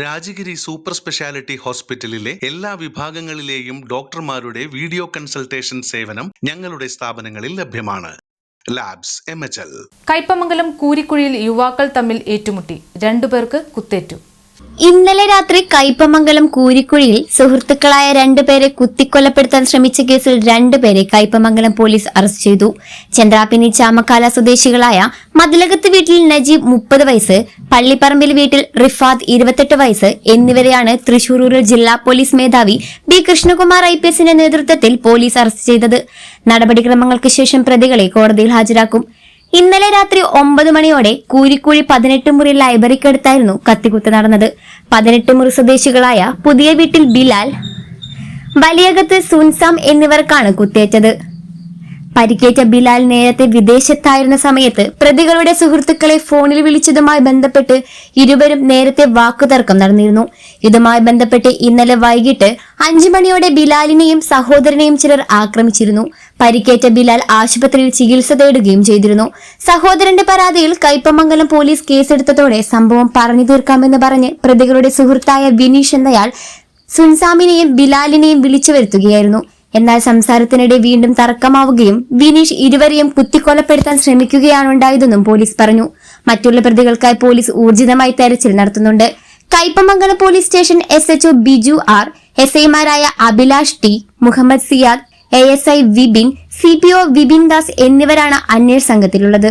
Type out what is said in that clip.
Rajagiri super speciality ഹോസ്പിറ്റലിലെ എല്ലാ വിഭാഗങ്ങളിലെയും ഡോക്ടർമാരുടെ വീഡിയോ കൺസൾട്ടേഷൻ സേവനം ഞങ്ങളുടെ സ്ഥാപനങ്ങളിൽ ലഭ്യമാണ്. ലാബ്സ് കൈപ്പമംഗലം കൂരിക്കുഴിയിൽ യുവാക്കൾ തമ്മിൽ ഏറ്റുമുട്ടി. രണ്ടുപേർക്ക് കുത്തേറ്റു. ഇന്നലെ രാത്രി കയ്പമംഗലം കൂരിക്കുഴിയിൽ സുഹൃത്തുക്കളായ രണ്ടുപേരെ കുത്തിക്കൊലപ്പെടുത്താൻ ശ്രമിച്ച കേസിൽ രണ്ടുപേരെ കയ്പമംഗലം പോലീസ് അറസ്റ്റ് ചെയ്തു. ചന്ദ്രാപ്പിനി ചാമക്കാല സ്വദേശികളായ മതിലകത്ത് വീട്ടിൽ നജീബ് മുപ്പത് വയസ്സ് പള്ളിപ്പറമ്പിൽ വീട്ടിൽ റിഫാദ് ഇരുപത്തെട്ട് വയസ്സ് എന്നിവരെയാണ് തൃശൂർ റൂറൽ ജില്ലാ പോലീസ് മേധാവി ബി കൃഷ്ണകുമാർ ഐ പി എസിന്റെ നേതൃത്വത്തിൽ പോലീസ് അറസ്റ്റ് ചെയ്തത്. നടപടിക്രമങ്ങൾക്ക് ശേഷം പ്രതികളെ കോടതിയിൽ ഹാജരാക്കും. ഇന്നലെ രാത്രി ഒമ്പത് മണിയോടെ കൂരിക്കുഴി പതിനെട്ട് മുറി ലൈബ്രറിക്കടുത്തായിരുന്നു കത്തിക്കുത്ത് നടന്നത്. പതിനെട്ട് മുറി സ്വദേശികളായ പുതിയ വീട്ടിൽ ബിലാൽ വലിയകത്ത് സുൻസാം എന്നിവർക്കാണ് കുത്തേറ്റത്. പരിക്കേറ്റ ബിലാൽ നേരത്തെ വിദേശത്തായിരുന്ന സമയത്ത് പ്രതികളുടെ സുഹൃത്തുക്കളെ ഫോണിൽ വിളിച്ചതുമായി ബന്ധപ്പെട്ട് ഇരുവരും നേരത്തെ വാക്കുതർക്കം നടന്നിരുന്നു. ഇതുമായി ബന്ധപ്പെട്ട് ഇന്നലെ വൈകിട്ട് അഞ്ചു മണിയോടെ ബിലാലിനെയും സഹോദരനെയും ചിലർ ആക്രമിച്ചിരുന്നു. പരിക്കേറ്റ ബിലാൽ ആശുപത്രിയിൽ ചികിത്സ തേടുകയും ചെയ്തിരുന്നു. സഹോദരന്റെ പരാതിയിൽ കൈപ്പമംഗലം പോലീസ് കേസെടുത്തതോടെ സംഭവം പറഞ്ഞു തീർക്കാമെന്ന് പറഞ്ഞ് പ്രതികളുടെ സുഹൃത്തായ വിനീഷ് എന്നയാൾ സുൻസാമിനെയും ബിലാലിനെയും വിളിച്ചു വരുത്തുകയായിരുന്നു. എന്നാൽ സംസാരത്തിനിടെ വീണ്ടും തർക്കമാവുകയും വിനീഷ് ഇരുവരെയും കുത്തിക്കൊലപ്പെടുത്താൻ ശ്രമിക്കുകയാണുണ്ടായതെന്നും പോലീസ് പറഞ്ഞു. മറ്റുള്ള പ്രതികൾക്കായി പോലീസ് ഊർജിതമായി തെരച്ചിൽ നടത്തുന്നുണ്ട്. Kaipamangalam police station S HO Biju R S ഐമാരായ Abhilash T Muhammad Siyad A S I Vipin C P O Vipin Das എന്നിവരാണ് അന്വേഷണ സംഘത്തിലുള്ളത്.